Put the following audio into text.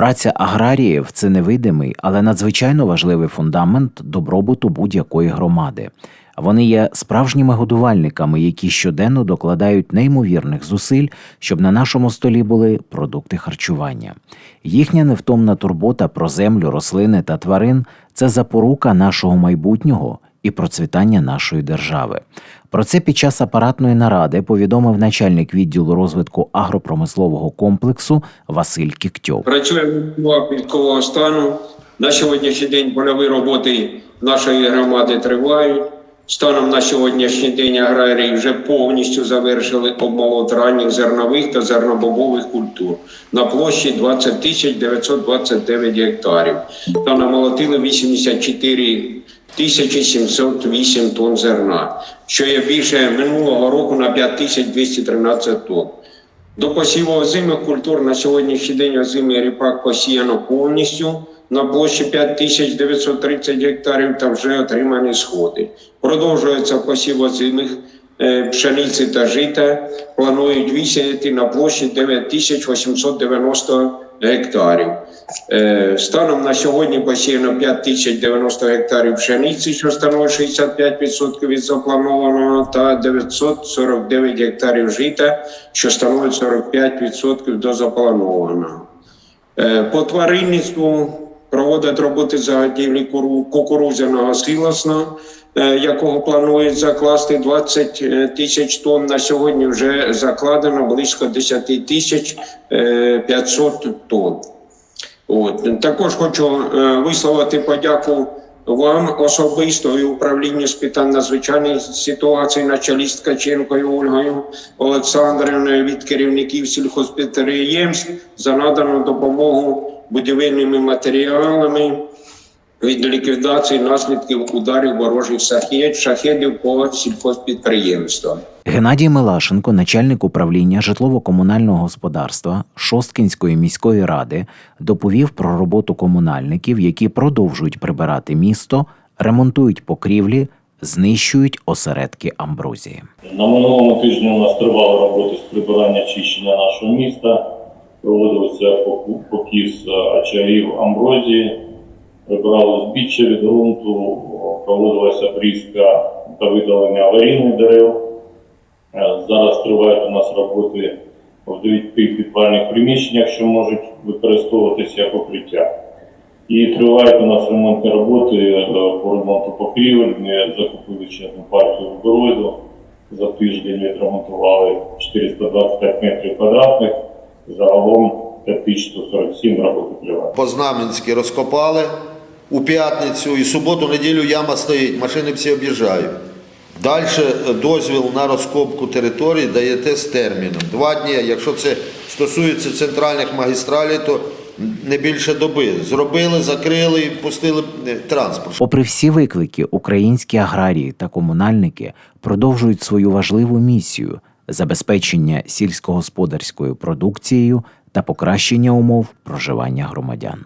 Праця аграріїв це невидимий, але надзвичайно важливий фундамент добробуту будь-якої громади. Вони є справжніми годувальниками, які щоденно докладають неймовірних зусиль, щоб на нашому столі були продукти харчування. Їхня невтомна турбота про землю, рослини та тварин це запорука нашого майбутнього і процвітання нашої держави. Про це під час апаратної наради повідомив начальник відділу розвитку агропромислового комплексу Василь Кіктьов. Працюємо в військового стану. На сьогоднішній день польові роботи нашої громади тривають. Станом на сьогоднішній день аграрії вже повністю завершили обмолот ранніх зернових та зернобобових культур на площі 20 тисяч 929 гектарів та намолотили 84 тисячі 708 тонн зерна, що є більше минулого року на 5 тисяч 213 тонн. До посіву озимих культур на сьогоднішній день озимий ріпак посіяно повністю на площі 5930 гектарів та вже отримані сходи. Продовжується посів озимих пшениці та жита. Планують висіяти на площі 9890 гектарів. Е, Станом на сьогодні посіяно 5090 гектарів пшениці, що становить 65% від запланованого, та 949 гектарів жита, що становить 45% до запланованого. Е, По тваринництву проводять роботи заготівлі куру- кукурудзяного силосна, е, якого планують закласти 20 тисяч тонн. На сьогодні вже закладено близько 10 тисяч е, 500 тонн. От. Також хочу е, висловити подяку вам особисто і управлінню з питань надзвичайних ситуацій на чолі з Ткаченкою Ольгою Олександрівною від керівників сільхозпідприємств за надану допомогу будівельними матеріалами від ліквідації наслідків ударів ворожих шахет, шахедів по сільхозпідприємствам. Геннадій Милашенко, начальник управління житлово-комунального господарства Шосткінської міської ради, доповів про роботу комунальників, які продовжують прибирати місто, ремонтують покрівлі, знищують осередки амброзії. На минулому тижні у нас тривали роботи з прибирання чищення нашого міста. Проводився покіс е, очагів амброзії, прибирали збіччя від ґрунту, проводилася обрізка та видалення аварійних дерев. Е, Зараз тривають у нас роботи в дев'яти підвальних приміщеннях, що можуть використовуватися як укриття. І тривають у нас ремонтні роботи е, по ремонту покрівель. Ми закупили ще одну партію рубероїду. За тиждень відремонтували 425 метрів квадратних. Загалом 5147 роботи триває. По-знаменськи розкопали у п'ятницю і суботу, неділю яма стоїть, машини всі об'їжджають. Далі дозвіл на розкопку території даєте з терміном. Два дні. Якщо це стосується центральних магістралей, то не більше доби. Зробили, закрили і пустили е, транспорт. Попри всі виклики, українські аграрії та комунальники продовжують свою важливу місію забезпечення сільськогосподарською продукцією та покращення умов проживання громадян.